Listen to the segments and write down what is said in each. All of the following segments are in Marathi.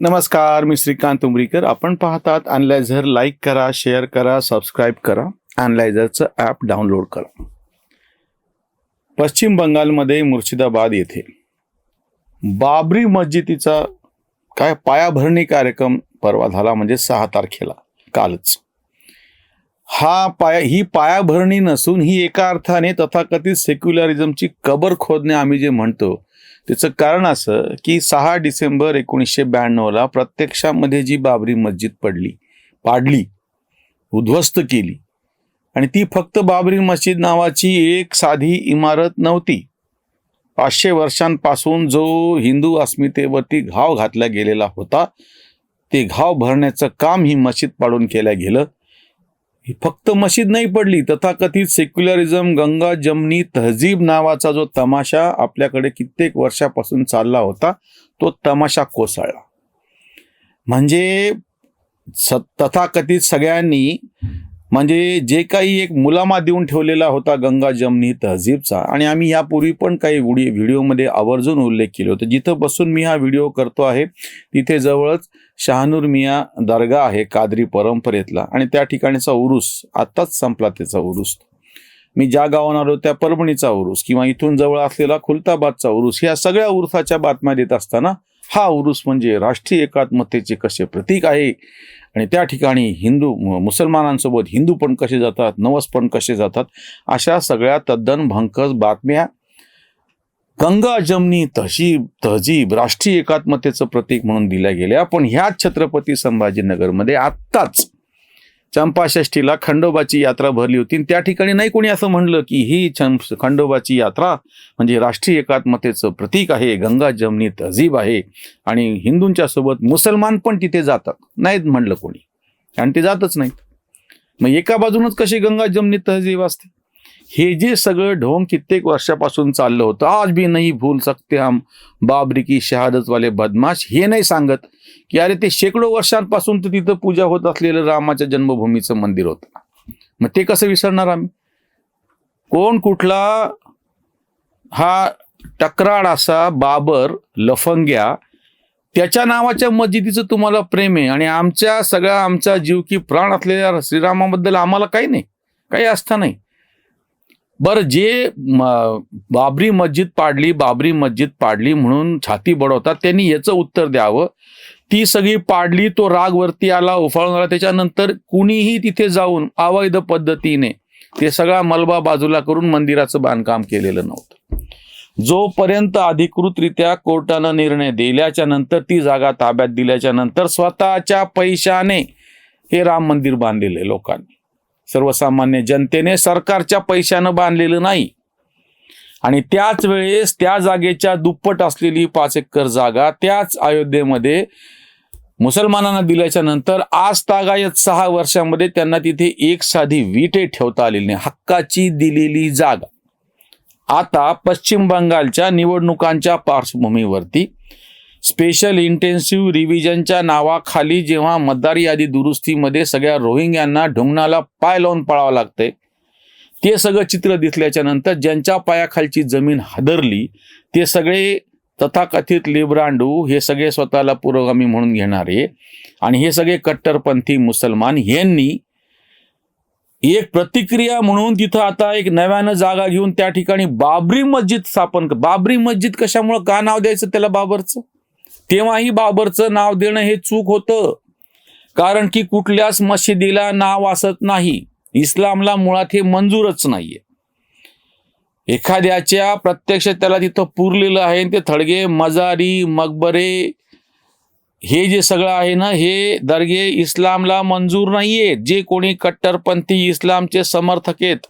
नमस्कार मी श्रीकांत उमरीकर. आपण पाहतात अनलायझर लाईक करा शेअर करा सबस्क्राईब करा. अनलायझरचं ॲप डाउनलोड करा. पश्चिम बंगालमध्ये मुर्शिदाबाद येथे बाबरी मस्जिदीचा काय पायाभरणी कार्यक्रम परवा झाला म्हणजे सहा तारखेला कालच. हा पाया ही पायाभरणी नसून ही एका अर्थाने तथाकथित सेक्युलरिझमची कबर खोदणे आम्ही जे म्हणतो त्याचं कारण असं की सहा डिसेंबर एकोणीसशे ब्याण्णवला प्रत्यक्षामध्ये जी बाबरी मस्जिद पडली पाडली उद्ध्वस्त केली आणि ती फक्त बाबरी मस्जिद नावाची एक साधी इमारत नव्हती. पाचशे वर्षांपासून जो हिंदू अस्मितेवरती घाव घातला गेलेला होता ते घाव भरण्याचं काम ही मस्जिद पाडून केलं गेलं. फक्त मशीद नाही पडली तथाकथित सेक्युलरिझम गंगा जमनी तहजीब नावाचा जो तमाशा आपल्याकडे कित्येक वर्षापासून चालला होता तो तमाशा कोसळला. म्हणजे स तथाकथित सगळ्यांनी म्हणजे जे काही एक मुलामा देऊन ठेवलेला होता गंगा जमनी तहजीबचा आणि आम्ही यापूर्वी पण काही व्हिडिओ व्हिडिओमध्ये आवर्जून उल्लेख केले होते. जिथं बसून मी हा व्हिडिओ करतो आहे तिथे जवळच शहानूर मिया दर्गा आहे कादरी परंपरेतला आणि त्या ठिकाणीचा उरूस आत्ताच संपला त्याचा उरूस. मी ज्या गावात आलो त्या परभणीचा उरूस किंवा इथून जवळ असलेला खुलताबादचा उरूस ह्या सगळ्या उरुसाच्या बातम्या देत असताना हा उरूस म्हणजे राष्ट्रीय एकात्मतेचे कसे प्रतीक आहे आणि त्या ठिकाणी हिंदू मुसलमानांसोबत हिंदू पण कसे जातात नवस पण कसे जातात अशा सगळ्या तद्दन भंकस बातम्या गंगा जमनी तहजीब तहजीब राष्ट्रीय एकात्मतेचं प्रतीक म्हणून दिल्या गेल्या. पण ह्याच छत्रपती संभाजीनगरमध्ये आत्ताच चंपाषष्ठीला खंडोबाची यात्रा भरली होती. आणि त्या ठिकाणी नाही कोणी असं म्हणलं की ही खंडोबाची यात्रा म्हणजे राष्ट्रीय एकात्मतेचं प्रतीक आहे गंगा जमनी तहजीब आहे. आणि हिंदूंच्या सोबत मुसलमान पण तिथे जातात. नाहीत म्हणलं कोणी. आणि ते जातच नाहीत. मग एका बाजूनच कशी गंगा जमनी तहजीब असते? हे जे सगळं ढोंग कित्येक वर्षापासून चाललं होतं आज भी नाही भूल सकते हम. बाबरी की शहादतवाले बदमाश हे नाही सांगत की अरे ते शेकडो वर्षांपासून तर तिथं पूजा होत असलेलं रामाच्या जन्मभूमीचं मंदिर होतं. मग ते कसं विसरणार आम्ही? कोण कुठला हा टकराड असा बाबर लफंग्या त्याच्या नावाच्या मस्जिदीचं तुम्हाला प्रेम आहे आणि आमच्या सगळ्या आमचा जीव की प्राण असलेल्या श्रीरामाबद्दल आम्हाला काही नाही काही असता नाही. बरं जे बाबरी मस्जिद पाडली बाबरी मस्जिद पाडली म्हणून छाती बडवतात त्यांनी याचं उत्तर द्यावं. ती सगळी पाडली तो राग वरती आला उफाळून आला. त्याच्यानंतर कुणीही तिथे जाऊन अवैध पद्धतीने ते सगळा मलबा बाजूला करून मंदिराचं बांधकाम केलेलं नव्हतं. जोपर्यंत अधिकृतरित्या कोर्टानं निर्णय दिल्याच्या नंतर ती जागा ताब्यात दिल्याच्या नंतर स्वतःच्या पैशाने हे राम मंदिर बांधलेलं आहे लोकांनी. सर्वसामान्य जनतेने सरकारच्या पैशानं बांधलेलं नाही. आणि त्याच वेळेस त्या जागेच्या दुप्पट असलेली पाच एकर जागा त्याच अयोध्येमध्ये मुसलमानांना दिल्याच्या नंतर आज तागायत सहा वर्षामध्ये त्यांना तिथे एक साधी विटे ठेवता आलेली नाही. हक्काची दिलेली जागा. आता पश्चिम बंगालच्या निवडणुकांच्या पार्श्वभूमीवरती स्पेशल इंटेन्सिव्ह रिव्हिजनच्या नावाखाली जेव्हा मतदार यादी दुरुस्तीमध्ये सगळ्या रोहिंग्यांना ढुंगणाला पाय लावून पळावं लागतंय. ते सगळं चित्र दिसल्याच्या नंतर ज्यांच्या पायाखालची जमीन हादरली ते सगळे तथाकथित लिब्रांडू हे सगळे स्वतःला पुरोगामी म्हणून घेणारे आणि हे सगळे कट्टरपंथी मुसलमान यांनी एक प्रतिक्रिया म्हणून तिथं आता एक नव्यानं जागा घेऊन त्या ठिकाणी बाबरी मस्जिद स्थापन बाबरी मस्जिद कशामुळं का नाव द्यायचं त्याला बाबरचं? तेव्हाही बाबरचं नाव देणं हे चूक होतं. कारण की कुठल्याच मशिदीला नाव असत नाही. इस्लामला मुळात हे मंजूरच नाहीये. एखाद्याच्या प्रत्यक्ष त्याला तिथं पुरलेलं आहे ते थडगे मजारी मकबरे हे जे सगळं आहे ना हे दर्गे इस्लामला मंजूर नाहीये. जे कोणी कट्टरपंथी इस्लामचे समर्थक आहेत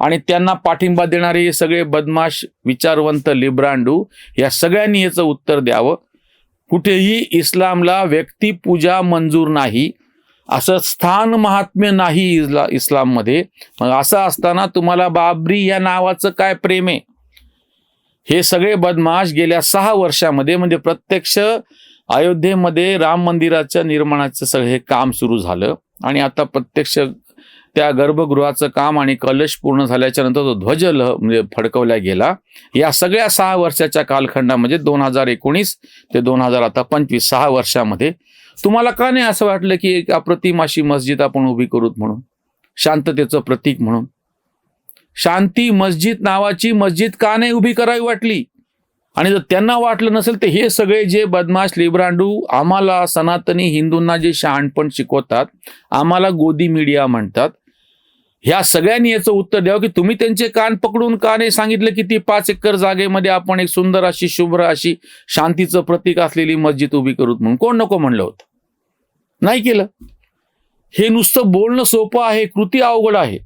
आणि त्यांना पाठिंबा देणारे हे सगळे बदमाश विचारवंत लिब्रांडू या सगळ्यांनी याचं उत्तर द्यावं. कुठेही इस्लामला व्यक्तिपूजा मंजूर नाही असं स्थान महात्म्य नाही इस्ला इस्लाममध्ये. मग असं असताना तुम्हाला बाबरी या नावाचं काय प्रेम आहे? हे सगळे बदमाश गेल्या सहा वर्षामध्ये म्हणजे प्रत्यक्ष अयोध्येमध्ये राम मंदिराच्या निर्माणाचं सगळं हे काम सुरू झालं. आणि आता प्रत्यक्ष त्या गर्भगृहाचं काम आणि कलश पूर्ण झाल्याच्यानंतर तो ध्वज लह म्हणजे फडकवला गेला. या सगळ्या सहा वर्षाच्या कालखंडामध्ये म्हणजे दोन हजार एकोणीस ते दोन हजार आता पंचवीस सहा वर्षामध्ये तुम्हाला का नाही असं वाटलं की एक अप्रतिम अशी मस्जिद आपण उभी करूत म्हणून? शांततेचं प्रतीक म्हणून. शांती मस्जिद नावाची मस्जिद का नाही उभी करावी वाटली? आणि जर त्यांना वाटलं नसेल तर हे सगळे जे बदमाश लिब्रांडू आम्हाला सनातनी हिंदूंना जे शहाणपण शिकवतात आम्हाला गोदी मीडिया म्हणतात ह्या सगळ्यांनी याचं उत्तर द्यावं की तुम्ही त्यांचे कान पकडून का नाही सांगितलं की ती पाच एकर जागेमध्ये आपण एक सुंदर अशी शुभ्र अशी शांतीचं प्रतीक असलेली मस्जिद उभी करूत म्हणून कोण नको म्हणलं होतं? नाही केलं. हे नुसतं बोलणं सोपं आहे कृती अवघड आहे.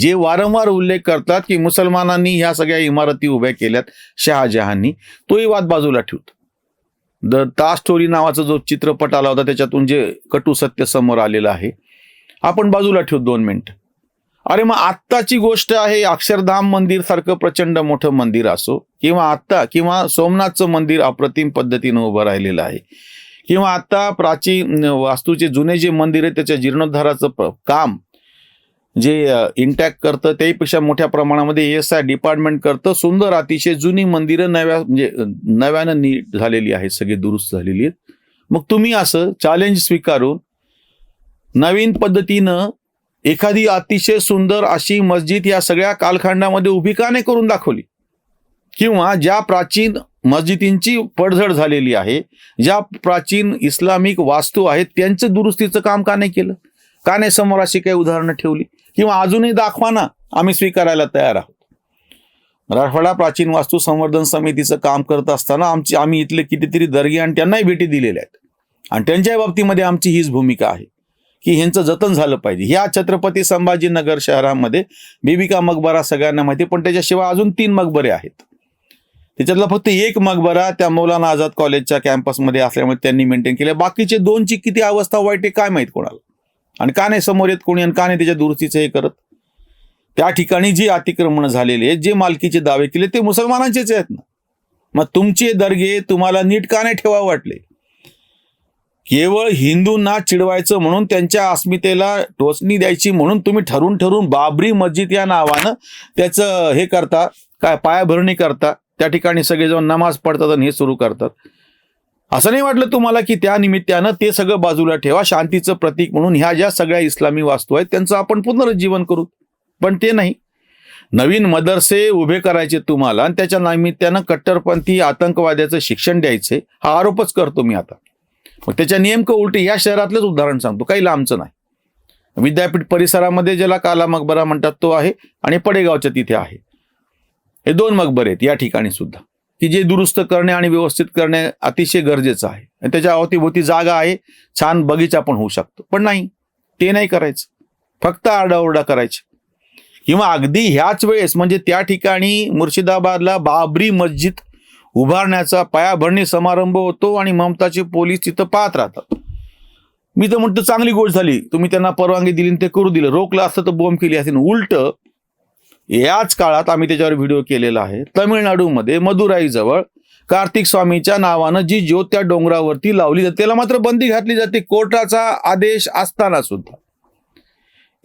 जे वारंवार उल्लेख करतात की मुसलमानांनी ह्या सगळ्या इमारती उभ्या केल्यात शहाजहांनी तोही वाद बाजूला ठेवतो. द ता स्टोरी नावाचा जो चित्रपट आला होता त्याच्यातून जे कटू सत्य समोर आलेलं आहे आपण बाजूला ठेवू दोन मिनटं. अरे मग आत्ताची गोष्ट आहे अक्षरधाम मंदिर सारखं प्रचंड मोठं मंदिर असो किंवा आत्ता किंवा सोमनाथचं मंदिर अप्रतिम पद्धतीनं उभं राहिलेलं आहे. किंवा आता प्राचीन वास्तूचे जुने जे मंदिर आहे त्याच्या जीर्णोद्धाराचं काम जे इंटॅक्ट करतं त्याहीपेक्षा मोठ्या प्रमाणामध्ये एस आय डिपार्टमेंट करतं सुंदर अतिशय जुनी मंदिरं नव्या म्हणजे नव्यानं नीट झालेली आहेत सगळी दुरुस्त झालेली आहेत. मग तुम्ही असं चॅलेंज स्वीकारून नवीन पद्धतीनं एखादी अतिशय सुंदर अशी मस्जिद या सगळ्या कालखंडामध्ये उभी का नाही करून दाखवली? किंवा ज्या प्राचीन मस्जिदींची पडझड झालेली आहे ज्या प्राचीन इस्लामिक वास्तू आहेत त्यांचं दुरुस्तीचं काम का नाही केलं? का नाही समोर अशी काही उदाहरणं ठेवली? किंवा अजूनही दाखवाना आम्ही स्वीकारायला तयार आहोत. मराठवाडा प्राचीन वास्तू संवर्धन समितीचं काम करत असताना आमची आम्ही इथले कितीतरी दर्गे आणि त्यांनाही भेटी दिलेल्या आहेत. आणि त्यांच्या बाबतीमध्ये आमची हीच भूमिका आहे. की ह्यांचं जतन झालं पाहिजे. ह्या छत्रपती संभाजीनगर शहरामध्ये बीबिका मकबरा सगळ्यांना माहिती पण त्याच्याशिवाय अजून तीन मकबरे आहेत. त्याच्यातला फक्त एक मकबरा त्या मौलाना आझाद कॉलेजच्या कॅम्पसमध्ये असल्यामुळे त्यांनी मेंटेन केलं बाकीचे दोनची किती अवस्था वाईट आहे काय माहीत कोणाला. आणि का नाही समोर येत कोणी आणि का नाही त्याच्या दुरुस्तीचं हे करत. त्या ठिकाणी जी अतिक्रमण झालेली आहेत जे मालकीचे दावे केले ते मुसलमानांचेच आहेत ना. मग तुमचे दर्गे तुम्हाला नीट का नाही ठेवा वाटले? केवळ हिंदूंना चिडवायचं म्हणून त्यांच्या अस्मितेला टोचणी द्यायची म्हणून तुम्ही ठरून ठरून बाबरी मस्जिद या नावानं त्याचं हे करता काय पायाभरणी करता त्या ठिकाणी सगळे जाऊन नमाज पडतात आणि हे सुरू करतात. असं नाही वाटलं तुम्हाला की त्या निमित्तानं ते सगळं बाजूला ठेवा शांतीचं प्रतीक म्हणून ह्या ज्या सगळ्या इस्लामी वास्तू आहेत त्यांचं आपण पुनरुज्जीवन करू. पण ते नाही. नवीन मदरसे उभे करायचे तुम्हाला आणि त्याच्या निमित्तानं कट्टरपंथी आतंकवाद्याचं शिक्षण द्यायचे हा आरोपच करतो मी आता. त्याच्या नेमकं उलटी या शहरातलंच उदाहरण सांगतो. काही लांबचं नाही. विद्यापीठ परिसरामध्ये ज्याला काला मकबरा म्हणतात तो आहे आणि पडेगावच्या तिथे आहे. हे दोन मकबरे आहेत या ठिकाणी सुद्धा. की जे दुरुस्त करणे आणि व्यवस्थित करणे अतिशय गरजेचं आहे. आणि त्याच्या अवतीभोवती जागा आहे. छान बगीचा पण होऊ शकतो. पण नाही. ते नाही करायचं. फक्त आरडाओरडा करायची. किंवा अगदी ह्याच वेळेस म्हणजे त्या ठिकाणी मुर्शिदाबादला बाबरी मस्जिद उभारण्याचा पायाभरणी समारंभ होतो आणि ममताचे पोलीस तिथं पाहत राहतात. मी तर म्हणतो चांगली गोष्ट झाली. तुम्ही त्यांना परवानगी दिली आणि ते करू दिलं. रोखलं असतं तर बोंब केली असेल. उलट याच काळात आम्ही त्याच्यावर व्हिडिओ केलेला आहे. तमिळनाडूमध्ये मदुराईजवळ कार्तिक स्वामीच्या नावानं जी ज्योत त्या डोंगरावरती लावली जाते. त्याला मात्र बंदी घातली जाते. कोर्टाचा आदेश असताना सुद्धा.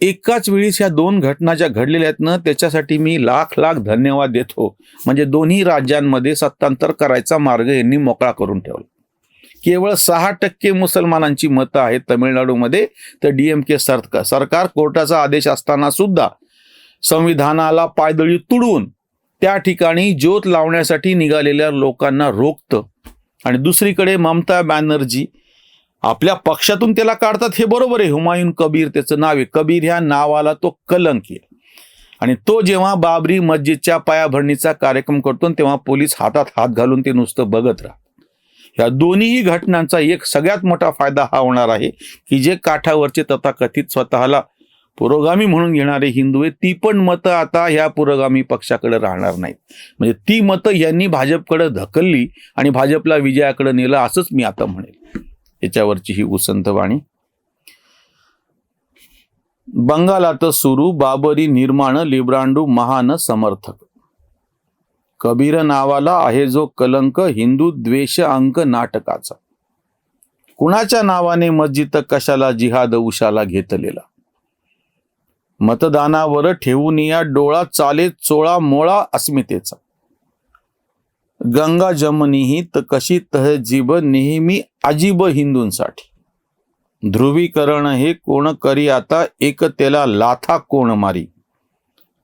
एकाच वेळीस ह्या दोन घटना ज्या घडलेल्या आहेत ना त्याच्यासाठी मी लाख लाख धन्यवाद देतो. म्हणजे दोन्ही राज्यांमध्ये सत्तांतर करायचा मार्ग यांनी मोकळा करून ठेवला. केवळ सहा टक्के मुसलमानांची मतं आहेत तमिळनाडूमध्ये तर डीएमके सरकार सरकार कोर्टाचा आदेश असताना सुद्धा संविधानाला पायदळी तुडवून त्या ठिकाणी ज्योत लावण्यासाठी निघालेल्या लोकांना रोखतं. आणि दुसरीकडे ममता बॅनर्जी आपल्या पक्षातून त्याला काढतात हे बरोबर आहे. हुमायून कबीर त्याचं नाव आहे. कबीर ह्या नावाला तो कलंक आहे. आणि तो जेव्हा बाबरी मस्जिदच्या पायाभरणीचा कार्यक्रम करतो तेव्हा पोलीस हातात हात घालून ते नुसतं बघत राहतात. या दोन्हीही घटनांचा एक सगळ्यात मोठा फायदा हा होणार आहे की जे काठावरचे तथाकथित स्वतःला पुरोगामी म्हणून घेणारे हिंदू आहेत ती पण मतं आता ह्या पुरोगामी पक्षाकडे राहणार नाहीत. म्हणजे ती मतं यांनी भाजपकडे ढकलली आणि भाजपला विजयाकडे नेलं असंच मी आता म्हणेल. याच्यावरची ही उसंत वाणी. बंगालात सुरू बाबरी निर्माण लिब्रांडू महान समर्थक. कबीर नावाला आहे जो कलंक हिंदू द्वेष अंक नाटकाचा. कुणाच्या नावाने मस्जिद कशाला जिहाद उशाला घेतलेला? मतदानावर ठेवून या डोळा चाले चोळा मोळा अस्मितेचा. गंगा जमनीही त कशी तहजीब नेहमी अजीब हिंदूंसाठी. ध्रुवीकरण हे कोण करी आता एकतेला लाथा कोण मारी.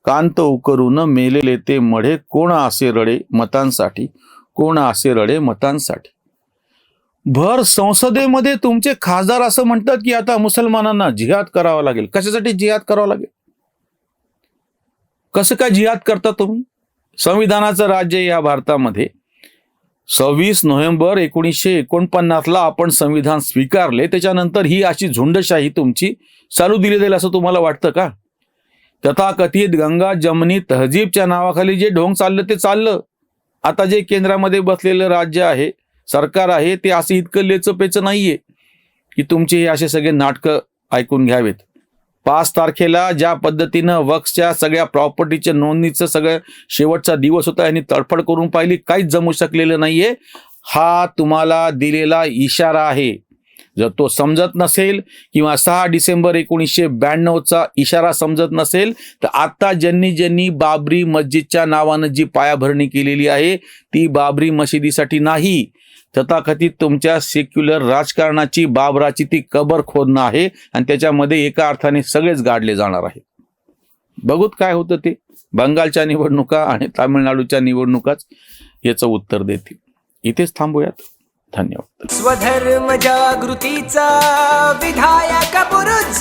कांत उकरून मेलेले ते मढे कोण असे रडे मतांसाठी कोण असे रडे मतांसाठी. भर संसदेमध्ये तुमचे खासदार असं म्हणतात की आता मुसलमानांना जिहाद करावा लागेल. कशासाठी जिहाद करावा लागेल? कसं काय जिहाद करता तुम्ही? संविधानाचं राज्य या भारतामध्ये. सव्वीस नोव्हेंबर एकोणीसशे एकोणपन्नासला आपण संविधान स्वीकारले त्याच्यानंतर ही अशी झुंडशाही तुमची चालू दिली जाईल असं तुम्हाला वाटतं का? तथाकथित गंगा जमनी तहजीबच्या नावाखाली जे ढोंग चाललं ते चाललं. आता जे केंद्रामध्ये बसलेलं राज्य आहे सरकार आहे ते असं इतकं लेचपेचं नाहीये की तुमचे हे असे सगळे नाटकं ऐकून घ्यावेत. पाच तारखेला ज्या पद्धतीनं वक्सच्या सगळ्या प्रॉपर्टीच्या नोंदणीचं सगळं शेवटचा दिवस होता यांनी तडफड करून पाहिली काहीच जमू शकलेलं नाहीये. हा तुम्हाला दिलेला इशारा आहे. जर तो समजत नसेल किंवा सहा डिसेंबर एकोणीसशे ब्याण्णवचा इशारा समजत नसेल तर आत्ता ज्यांनी ज्यांनी बाबरी मस्जिदच्या नावानं जी पायाभरणी केलेली आहे ती बाबरी मशिदीसाठी नाही. तथाकथित तुमच्या सेक्युलर राजकारणाची बाबराची ती कबर खोदणं आहे आणि त्याच्यामध्ये एका अर्थाने सगळेच गाडले जाणार आहे. बघूत काय होतं ते. बंगालच्या निवडणुका आणि तामिळनाडूच्या निवडणुकाच याचं उत्तर देतील. इथेच थांबूयात. धन्यवाद. स्वधर्म जागृतीचा विधायक पुरुष.